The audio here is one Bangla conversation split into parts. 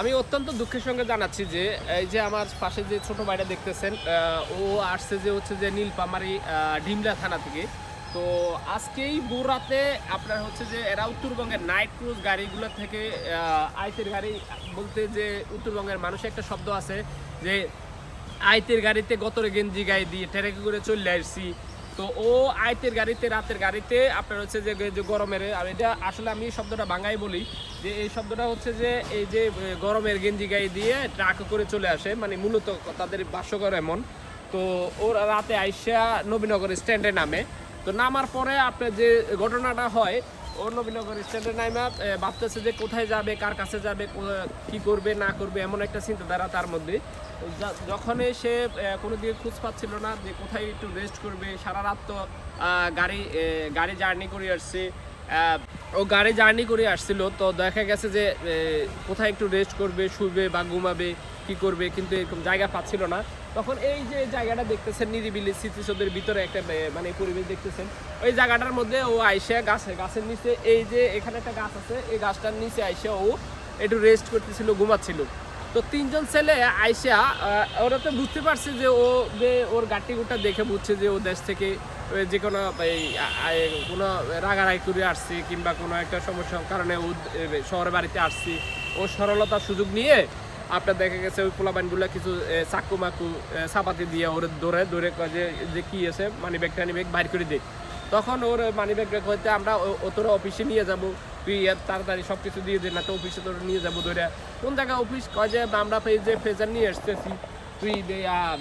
আমি অত্যন্ত দুঃখের সঙ্গে জানাচ্ছি যে, এই যে আমার পাশে যে ছোট ভাইটা দেখতেছেন ও আসছে যে হচ্ছে যে নীলপামারি ডিমলা থানা থেকে। তো আজকেই ভোরাতে আপনার হচ্ছে যে এরা উত্তরবঙ্গের নাইট ক্রুজ গাড়িগুলো থেকে আইতের গাড়ি বলতে যে উত্তরবঙ্গের মানুষের একটা শব্দ আছে যে, আইতের গাড়িতে গতরে গেঞ্জি গায়ে দিয়ে ট্রেকে করে চলে আসছি। তো ও আয়তের গাড়িতে, রাতের গাড়িতে, আপনার হচ্ছে যে গরমের, আর এটা আসলে আমি শব্দটা বাঙাই বলি, যে এই শব্দটা হচ্ছে যে এই যে গরমের গেঞ্জি গায়ে দিয়ে ট্রাক করে চলে আসে মানে মূলত তাদের বাস্যকর এমন। তো ওর রাতে আইসা নবীনগর স্ট্যান্ডে নামে। তো নামার পরে আপনার যে ঘটনাটা হয় ও নবীনগর স্ট্যান্ডে নামা ভাবতেছে যে কোথায় যাবে, কার কাছে যাবে, কো- করবে, না করবে, এমন একটা চিন্তাধারা তার মধ্যে। যখনই সে কোনো দিকে খোঁজ পাচ্ছিল না যে কোথায় একটু রেস্ট করবে, সারা রাত তো গাড়ি গাড়ি জার্নি করে আসছে ও গাড়ি জার্নি করে আসছিল, তো দেখা গেছে যে কোথায় একটু রেস্ট করবে শুবে বা ঘুমাবে, কি করবে, কিন্তু এরকম জায়গা পাচ্ছিল না। তখন এই যে জায়গাটা দেখতেছেন, নিরিবিলি স্মৃতিসৌধের ভিতরে একটা মানে পরিবেশ দেখতেছেন, ওই জায়গাটার মধ্যে ও আইসে গাছে গাছের নিচে, এই যে এখানে একটা গাছ আছে, এই গাছটার নিচে আইসে ও একটু রেস্ট করতেছিল, ঘুমাচ্ছিল। তো তিনজন ছেলে আইসা ওরা তো বুঝতে পারছে যে ও যে ওর গাটি গুটা দেখে বুঝছে যে ও দেশ থেকে যে কোনো, এই কোনো রাগারাগি করে আসছি কিংবা কোনো একটা সমস্যার কারণে ও শহরে বাড়িতে আসছি। ও সরলতার সুযোগ নিয়ে আপনার দেখা গেছে ওই পোলাবানগুলো কিছু চাকু মাকু চাপাতি দিয়ে ওর দৌড়ে কয় যে যে কি আছে মানি ব্যাগ টানি ব্যাগ বাইর করে দেয় তখন ওর মানি ব্যাগ হইতে আমরা ও তোরা অফিসে নিয়ে যাব। তুই তাড়াতাড়ি সব কিছু দিয়ে দে না তো অফিসে তোর নিয়ে যাব ধরে কোন জায়গায় অফিস কয় যে আমরা যে ফেজার নিয়ে আসতেছি। তুই আর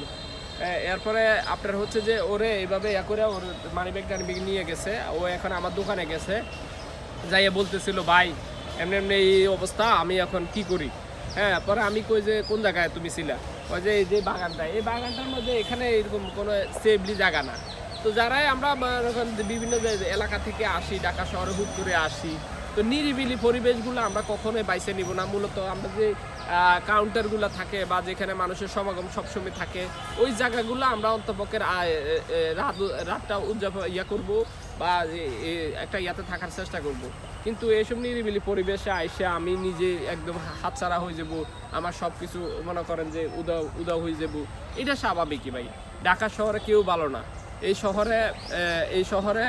এরপরে আপনার হচ্ছে যে ওরে এইভাবে ইয়া করে ওর মানি ব্যাগ টানি ব্যাগ নিয়ে গেছে, ও এখন আমার দোকানে গেছে। যাইয়া বলতেছিল, ভাই, এমনি এমনি এই অবস্থা, আমি এখন কি করি? হ্যাঁ পরে আমি কই যে, কোন জায়গায় তুমি ছিলা? ওই যে, এই যে বাগানটা। এই বাগানটার মধ্যে এখানে এরকম কোনো সেফলি জায়গা না। তো যারাই আমরা বিভিন্ন এলাকা থেকে আসি, ঢাকা শহরে হুট করে আসি তো নিরিবিলি পরিবেশগুলো আমরা কখনোই বাইছে নিব না। মূলত আমরা যে কাউন্টারগুলো থাকে বা যেখানে মানুষের সমাগম সবসময় থাকে, ওই জায়গাগুলো আমরা অন্তপক্ষের রাত, রাতটা উদযাপন ইয়া করব বা একটা ইয়াতে থাকার চেষ্টা করব। কিন্তু এইসব নিরিবিলি পরিবেশে আইসে আমি নিজে একদম হাতছাড়া হয়ে যাব, আমার সব কিছু মনে করেন যে উদা উদাও হয়ে যাব। এটা স্বাভাবিকই ভাই। ঢাকা শহরে কেউ ভালো না। এই শহরে এই শহরে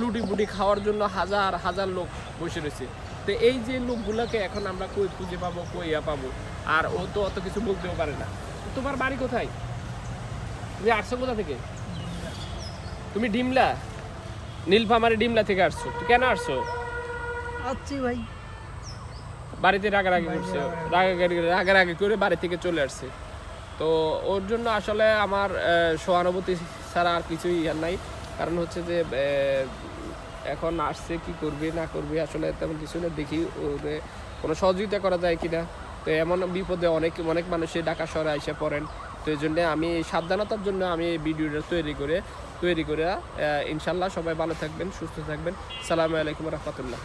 লুটি বুটি খাওয়ার জন্য হাজার হাজার লোক বসে রয়েছে। তো এই যে লোকগুলোকে এখন আমরা কই খুঁজে পাবো কই ইয়া পাবো? আর ও তো অত কিছু বলতেও পারে না। তোমার বাড়ি কোথায়? তুমি আসছো কোথা থেকে? তুমি ডিমলা? নীলফামারি ডিমলা থেকে আসছো। কেন আসছো? আচ্ছি ভাই। বাড়িতে রাগারাগি করছে। রাগারাগি। রাগারাগি করে বাড়ি থেকে চলে আসছে। তো ওর জন্য আসলে আমার সহানুভূতি ছাড়া আর কিছুই আর নাই। কারণ হচ্ছে যে এখন আসছে কি করবে, না করবে, আসলে তেমন কিছু না, দেখি কোনো সহযোগিতা করা যায় কিনা। তো এমন বিপদে অনেক অনেক মানুষই ঢাকা শহরে এসে পড়েন। তো এই জন্য আমি সাবধানতার জন্য আমি এই ভিডিওটা তৈরি করে তৈরি করে ইনশাল্লাহ সবাই ভালো থাকবেন, সুস্থ থাকবেন। সালামু আলাইকুম রহমতুল্লাহ।